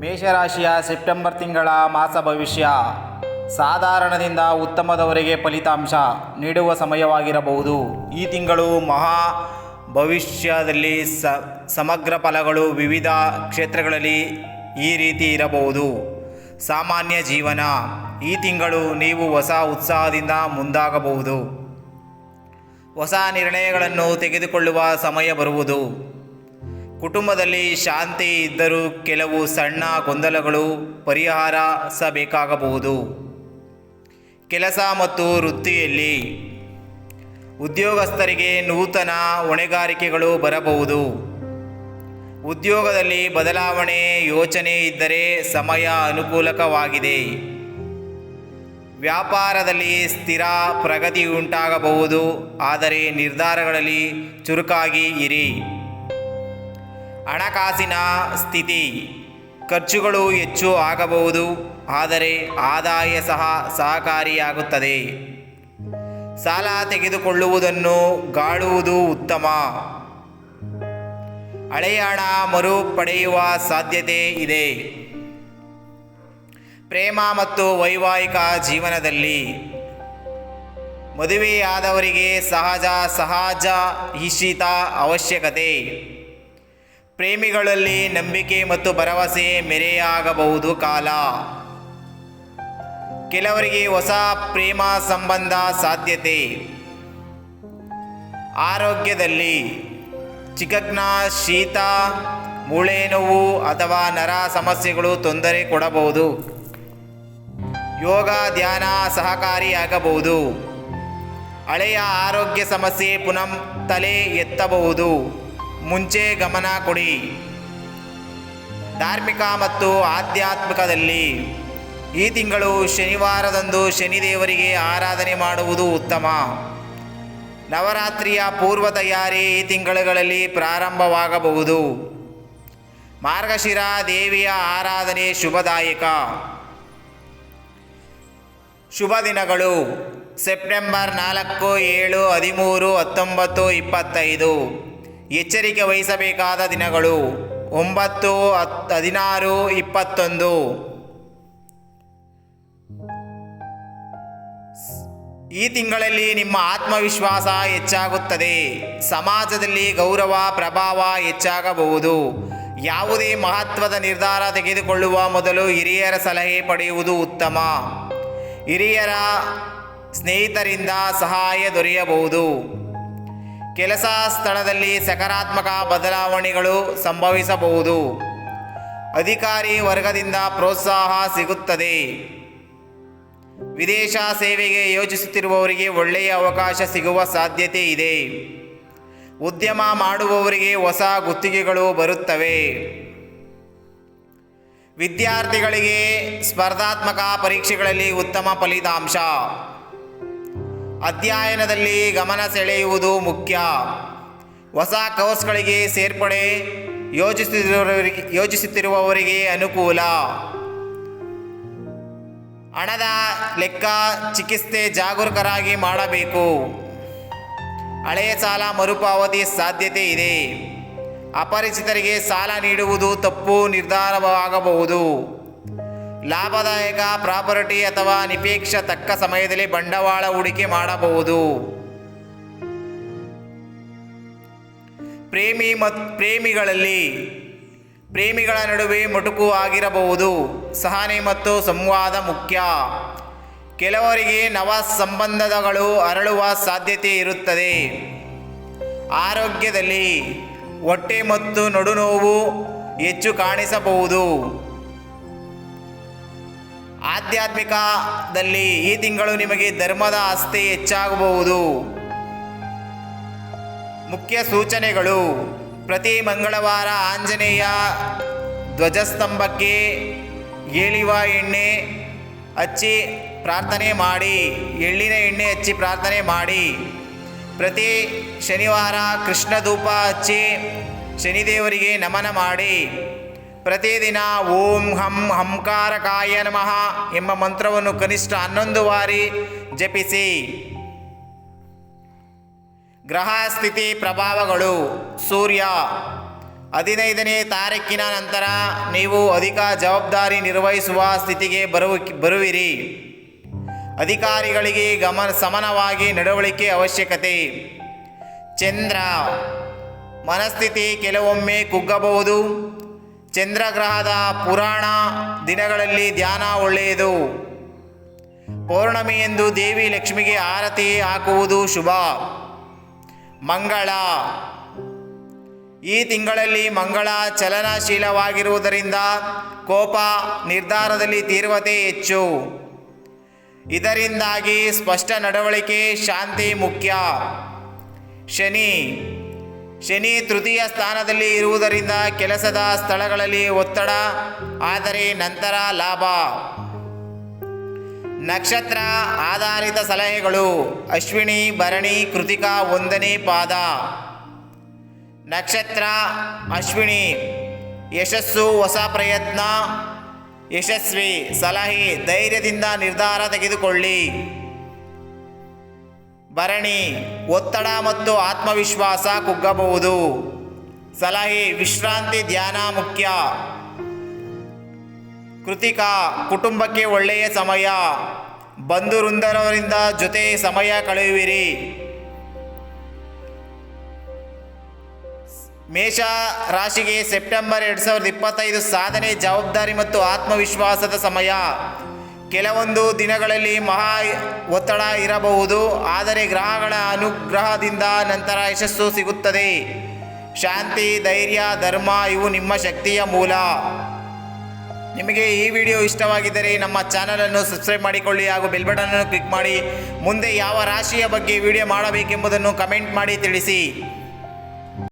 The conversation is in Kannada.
ಮೇಷರಾಶಿಯ ಸೆಪ್ಟೆಂಬರ್ ತಿಂಗಳ ಮಾಸ ಭವಿಷ್ಯ. ಸಾಧಾರಣದಿಂದ ಉತ್ತಮದವರೆಗೆ ಫಲಿತಾಂಶ ನೀಡುವ ಸಮಯವಾಗಿರಬಹುದು. ಈ ತಿಂಗಳು ಮಹಾ ಭವಿಷ್ಯದಲ್ಲಿ ಸಮಗ್ರ ಫಲಗಳು ವಿವಿಧ ಕ್ಷೇತ್ರಗಳಲ್ಲಿ ಈ ರೀತಿ ಇರಬಹುದು. ಸಾಮಾನ್ಯ ಜೀವನ. ಈ ತಿಂಗಳು ನೀವು ಹೊಸ ಉತ್ಸಾಹದಿಂದ ಮುಂದಾಗಬಹುದು. ಹೊಸ ನಿರ್ಣಯಗಳನ್ನು ತೆಗೆದುಕೊಳ್ಳುವ ಸಮಯ ಬರುವುದು. ಕುಟುಂಬದಲ್ಲಿ ಶಾಂತಿ ಇದ್ದರೂ ಕೆಲವು ಸಣ್ಣ ಗೊಂದಲಗಳು ಪರಿಹರಿಸಬೇಕಾಗಬಹುದು ಕೆಲಸ ಮತ್ತು ವೃತ್ತಿಯಲ್ಲಿ ಉದ್ಯೋಗಸ್ಥರಿಗೆ ನೂತನ ಹೊಣೆಗಾರಿಕೆಗಳು ಬರಬಹುದು. ಉದ್ಯೋಗದಲ್ಲಿ ಬದಲಾವಣೆ ಯೋಚನೆ ಇದ್ದರೆ ಸಮಯ ಅನುಕೂಲಕವಾಗಿದೆ. ವ್ಯಾಪಾರದಲ್ಲಿ ಸ್ಥಿರ ಪ್ರಗತಿ ಉಂಟಾಗಬಹುದು, ಆದರೆ ನಿರ್ಧಾರಗಳಲ್ಲಿ ಚುರುಕಾಗಿ ಇರಿ. ಹಣಕಾಸಿನ ಸ್ಥಿತಿ ಖರ್ಚುಗಳು ಹೆಚ್ಚು ಆಗಬಹುದು, ಆದರೆ ಆದಾಯ ಸಹ ಸಹಕಾರಿಯಾಗುತ್ತದೆ. ಸಾಲ ತೆಗೆದುಕೊಳ್ಳುವುದನ್ನು ಗಾಳುವುದು ಉತ್ತಮ. ಹಳೆಯ ಹಣ ಮರು ಪಡೆಯುವ ಸಾಧ್ಯತೆ ಇದೆ. ಪ್ರೇಮ ಮತ್ತು ವೈವಾಹಿಕ ಜೀವನದಲ್ಲಿ ಮದುವೆಯಾದವರಿಗೆ ಸಹಜ ಸಹಜ ಈಶಿತ ಅವಶ್ಯಕತೆ. ಪ್ರೇಮಿಗಳಲ್ಲಿ ನಂಬಿಕೆ ಮತ್ತು ಭರವಸೆ ಮೆರೆಯಾಗಬಹುದು ಕಾಲ. ಕೆಲವರಿಗೆ ಹೊಸ ಪ್ರೇಮ ಸಂಬಂಧ ಸಾಧ್ಯತೆ. ಆರೋಗ್ಯದಲ್ಲಿ ಚಿಕಗ್ನ ಶೀತ, ಮೂಳೆ ನೋವು ಅಥವಾ ನರ ಸಮಸ್ಯೆಗಳು ತೊಂದರೆ ಕೊಡಬಹುದು. ಯೋಗ, ಧ್ಯಾನ ಸಹಕಾರಿಯಾಗಬಹುದು. ಹಳೆಯ ಆರೋಗ್ಯ ಸಮಸ್ಯೆ ಪುನಃ ತಲೆ ಎತ್ತಬಹುದು. ಮುಂಚೆ ಗಮನ ಕೊಡಿ. ಧಾರ್ಮಿಕ ಮತ್ತು ಆಧ್ಯಾತ್ಮಿಕದಲ್ಲಿ ಈ ತಿಂಗಳು ಶನಿವಾರದಂದು ಶನಿದೇವರಿಗೆ ಆರಾಧನೆ ಮಾಡುವುದು ಉತ್ತಮ. ನವರಾತ್ರಿಯ ಪೂರ್ವ ತಯಾರಿ ಈ ತಿಂಗಳುಗಳಲ್ಲಿ ಪ್ರಾರಂಭವಾಗಬಹುದು. ಮಾರ್ಗಶಿರ ದೇವಿಯ ಆರಾಧನೆ ಶುಭದಾಯಕ. ಶುಭ ದಿನಗಳು. ಸೆಪ್ಟೆಂಬರ್ ನಾಲ್ಕು, ಏಳು, ಹದಿಮೂರು, ಹತ್ತೊಂಬತ್ತು, ಇಪ್ಪತ್ತೈದು. ಎಚ್ಚರಿಕೆ ವಹಿಸಬೇಕಾದ ದಿನಗಳು ಒಂಬತ್ತು, ಹತ್, ಹದಿನಾರು, ಇಪ್ಪತ್ತೊಂದು. ಈ ತಿಂಗಳಲ್ಲಿ ನಿಮ್ಮ ಆತ್ಮವಿಶ್ವಾಸ ಹೆಚ್ಚಾಗುತ್ತದೆ. ಸಮಾಜದಲ್ಲಿ ಗೌರವ, ಪ್ರಭಾವ ಹೆಚ್ಚಾಗಬಹುದು. ಯಾವುದೇ ಮಹತ್ವದ ನಿರ್ಧಾರ ತೆಗೆದುಕೊಳ್ಳುವ ಮೊದಲು ಹಿರಿಯರ ಸಲಹೆ ಪಡೆಯುವುದು ಉತ್ತಮ. ಹಿರಿಯರ ಸ್ನೇಹಿತರಿಂದ ಸಹಾಯ ದೊರೆಯಬಹುದು. ಕೆಲಸ ಸ್ಥಳದಲ್ಲಿ ಸಕಾರಾತ್ಮಕ ಬದಲಾವಣೆಗಳು ಸಂಭವಿಸಬಹುದು. ಅಧಿಕಾರಿ ವರ್ಗದಿಂದ ಪ್ರೋತ್ಸಾಹ ಸಿಗುತ್ತದೆ. ವಿದೇಶ ಸೇವೆಗೆ ಯೋಚಿಸುತ್ತಿರುವವರಿಗೆ ಒಳ್ಳೆಯ ಅವಕಾಶ ಸಿಗುವ ಸಾಧ್ಯತೆ ಇದೆ. ಉದ್ಯಮ ಮಾಡುವವರಿಗೆ ಹೊಸ ಗುತ್ತಿಗೆಗಳು ಬರುತ್ತವೆ. ವಿದ್ಯಾರ್ಥಿಗಳಿಗೆ ಸ್ಪರ್ಧಾತ್ಮಕ ಪರೀಕ್ಷೆಗಳಲ್ಲಿ ಉತ್ತಮ ಫಲಿತಾಂಶ. ಅಧ್ಯಯನದಲ್ಲಿ ಗಮನ ಸೆಳೆಯುವುದು ಮುಖ್ಯ. ಹೊಸ ಕೋರ್ಸ್ಗಳಿಗೆ ಸೇರ್ಪಡೆ ಯೋಜಿಸುತ್ತಿರುವವರಿಗೆ ಯೋಜಿಸುತ್ತಿರುವವರಿಗೆ ಅನುಕೂಲ. ಹಣದ ಲೆಕ್ಕ ಚಿಕಿತ್ಸೆ ಜಾಗರೂಕರಾಗಿ ಮಾಡಬೇಕು. ಹಳೆಯ ಸಾಲ ಮರುಪಾವತಿ ಸಾಧ್ಯತೆ ಇದೆ. ಅಪರಿಚಿತರಿಗೆ ಸಾಲ ನೀಡುವುದು ತಪ್ಪು ನಿರ್ಧಾರವಾಗಬಹುದು. ಲಾಭದಾಯಕ ಪ್ರಾಪರ್ಟಿ ಅಥವಾ ನಿಪೇಕ್ಷ ತಕ್ಕ ಸಮಯದಲ್ಲಿ ಬಂಡವಾಳ ಹೂಡಿಕೆ ಮಾಡಬಹುದು. ಪ್ರೇಮಿ ಮತ್ತು ಪ್ರೇಮಿಗಳಲ್ಲಿ ಪ್ರೇಮಿಗಳ ನಡುವೆ ಮುಟುಕು ಆಗಿರಬಹುದು. ಸಹನೆ ಮತ್ತು ಸಂವಾದ ಮುಖ್ಯ. ಕೆಲವರಿಗೆ ನವ ಸಂಬಂಧಗಳು ಅರಳುವ ಸಾಧ್ಯತೆ ಇರುತ್ತದೆ. ಆರೋಗ್ಯದಲ್ಲಿ ಹೊಟ್ಟೆ ಮತ್ತು ನಡುನೋವು ಹೆಚ್ಚು ಕಾಣಿಸಬಹುದು. ಆಧ್ಯಾತ್ಮಿಕದಲ್ಲಿ ಈ ತಿಂಗಳು ನಿಮಗೆ ಧರ್ಮದ ಆಸ್ತಿ ಹೆಚ್ಚಾಗಬಹುದು. ಮುಖ್ಯ ಸೂಚನೆಗಳು. ಪ್ರತಿ ಮಂಗಳವಾರ ಆಂಜನೇಯ ಧ್ವಜಸ್ತಂಭಕ್ಕೆ ಏಳಿವ ಎಣ್ಣೆ ಹಚ್ಚಿ ಪ್ರಾರ್ಥನೆ ಮಾಡಿ, ಎಳ್ಳಿನ ಎಣ್ಣೆ ಹಚ್ಚಿ ಪ್ರಾರ್ಥನೆ ಮಾಡಿ. ಪ್ರತಿ ಶನಿವಾರ ಕೃಷ್ಣ ಧೂಪ ಹಚ್ಚಿ ಶನಿದೇವರಿಗೆ ನಮನ ಮಾಡಿ. ಪ್ರತಿದಿನ ಓಂ ಹಂ ಹಂಕಾರಕಾಯ ನಮಃ ಎಂಬ ಮಂತ್ರವನ್ನು ಕನಿಷ್ಠ ಹನ್ನೊಂದು ಬಾರಿ ಜಪಿಸಿ. ಗ್ರಹ ಸ್ಥಿತಿ ಪ್ರಭಾವಗಳು. ಸೂರ್ಯ. ಹದಿನೈದನೇ ತಾರೀಕಿನ ನಂತರ ನೀವು ಅಧಿಕ ಜವಾಬ್ದಾರಿ ನಿರ್ವಹಿಸುವ ಸ್ಥಿತಿಗೆ ಬರುವ, ಬರುವಿರಿ. ಅಧಿಕಾರಿಗಳಿಗೆ ಗಮನ, ಸಮನವಾಗಿ ನಡವಳಿಕೆ ಅವಶ್ಯಕತೆ. ಚಂದ್ರ. ಮನಸ್ಥಿತಿ ಕೆಲವೊಮ್ಮೆ ಕುಗ್ಗಬಹುದು. ಚಂದ್ರಗ್ರಹದ ಪುರಾಣ ದಿನಗಳಲ್ಲಿ ಧ್ಯಾನ ಒಳ್ಳೆಯದು. ಪೌರ್ಣಮಿಯಂದು ದೇವಿ ಲಕ್ಷ್ಮಿಗೆ ಆರತಿ ಹಾಕುವುದು ಶುಭ. ಮಂಗಳ. ಈ ತಿಂಗಳಲ್ಲಿ ಮಂಗಳ ಚಲನಶೀಲವಾಗಿರುವುದರಿಂದ ಕೋಪ ನಿರ್ಧಾರದಲ್ಲಿ ತೀವ್ರತೆ ಹೆಚ್ಚು. ಇದರಿಂದಾಗಿ ಸ್ಪಷ್ಟ ನಡವಳಿಕೆ, ಶಾಂತಿ ಮುಖ್ಯ. ಶನಿ. ಶನಿ ತೃತೀಯ ಸ್ಥಾನದಲ್ಲಿ ಇರುವುದರಿಂದ ಕೆಲಸದ ಸ್ಥಳಗಳಲ್ಲಿ ಒತ್ತಡ, ಆದರೆ ನಂತರ ಲಾಭ. ನಕ್ಷತ್ರ ಆಧಾರಿತ ಸಲಹೆಗಳು. ಅಶ್ವಿನಿ, ಭರಣಿ, ಕೃತಿಕಾ ಒಂದನೇ ಪಾದ. ನಕ್ಷತ್ರ ಅಶ್ವಿನಿ. ಯಶಸ್ಸು, ಹೊಸ ಪ್ರಯತ್ನ. ಯಶಸ್ವಿ. ಸಲಹೆ ಧೈರ್ಯದಿಂದ ನಿರ್ಧಾರ ತೆಗೆದುಕೊಳ್ಳಿ. ಭರಣಿ, ಒತ್ತಡ ಮತ್ತು ಆತ್ಮವಿಶ್ವಾಸ ಕುಗ್ಗಬಹುದು. ಸಲಹೆ, ವಿಶ್ರಾಂತಿ ಧ್ಯಾನ ಮುಖ್ಯ. ಕೃತಿಕ, ಕುಟುಂಬಕ್ಕೆ ಒಳ್ಳೆಯ ಸಮಯ. ಬಂಧು ವೃಂದರವರಿಂದ ಜೊತೆ ಸಮಯ ಕಳೆಯುವಿರಿ. ಮೇಷ ರಾಶಿಗೆ ಸೆಪ್ಟೆಂಬರ್ ಎರಡು ಸಾವಿರದ ಇಪ್ಪತ್ತೈದು ಸಾಧನೆ ಜವಾಬ್ದಾರಿ ಮತ್ತು ಆತ್ಮವಿಶ್ವಾಸದ ಸಮಯ. ಕೆಲವೊಂದು ದಿನಗಳಲ್ಲಿ ಮಹಾ ಒತ್ತಡ ಇರಬಹುದು, ಆದರೆ ಗ್ರಹಗಳ ಅನುಗ್ರಹದಿಂದ ನಂತರ ಯಶಸ್ಸು ಸಿಗುತ್ತದೆ. ಶಾಂತಿ, ಧೈರ್ಯ, ಧರ್ಮ ಇವು ನಿಮ್ಮ ಶಕ್ತಿಯ ಮೂಲ. ನಿಮಗೆ ಈ ವಿಡಿಯೋ ಇಷ್ಟವಾಗಿದ್ದರೆ ನಮ್ಮ ಚಾನಲನ್ನು ಸಬ್ಸ್ಕ್ರೈಬ್ ಮಾಡಿಕೊಳ್ಳಿ ಹಾಗೂ ಬೆಲ್ ಬಟನ್ ಅನ್ನು ಕ್ಲಿಕ್ ಮಾಡಿ. ಮುಂದೆ ಯಾವ ರಾಶಿಯ ಬಗ್ಗೆ ವಿಡಿಯೋ ಮಾಡಬೇಕೆಂಬುದನ್ನು ಕಮೆಂಟ್ ಮಾಡಿ ತಿಳಿಸಿ.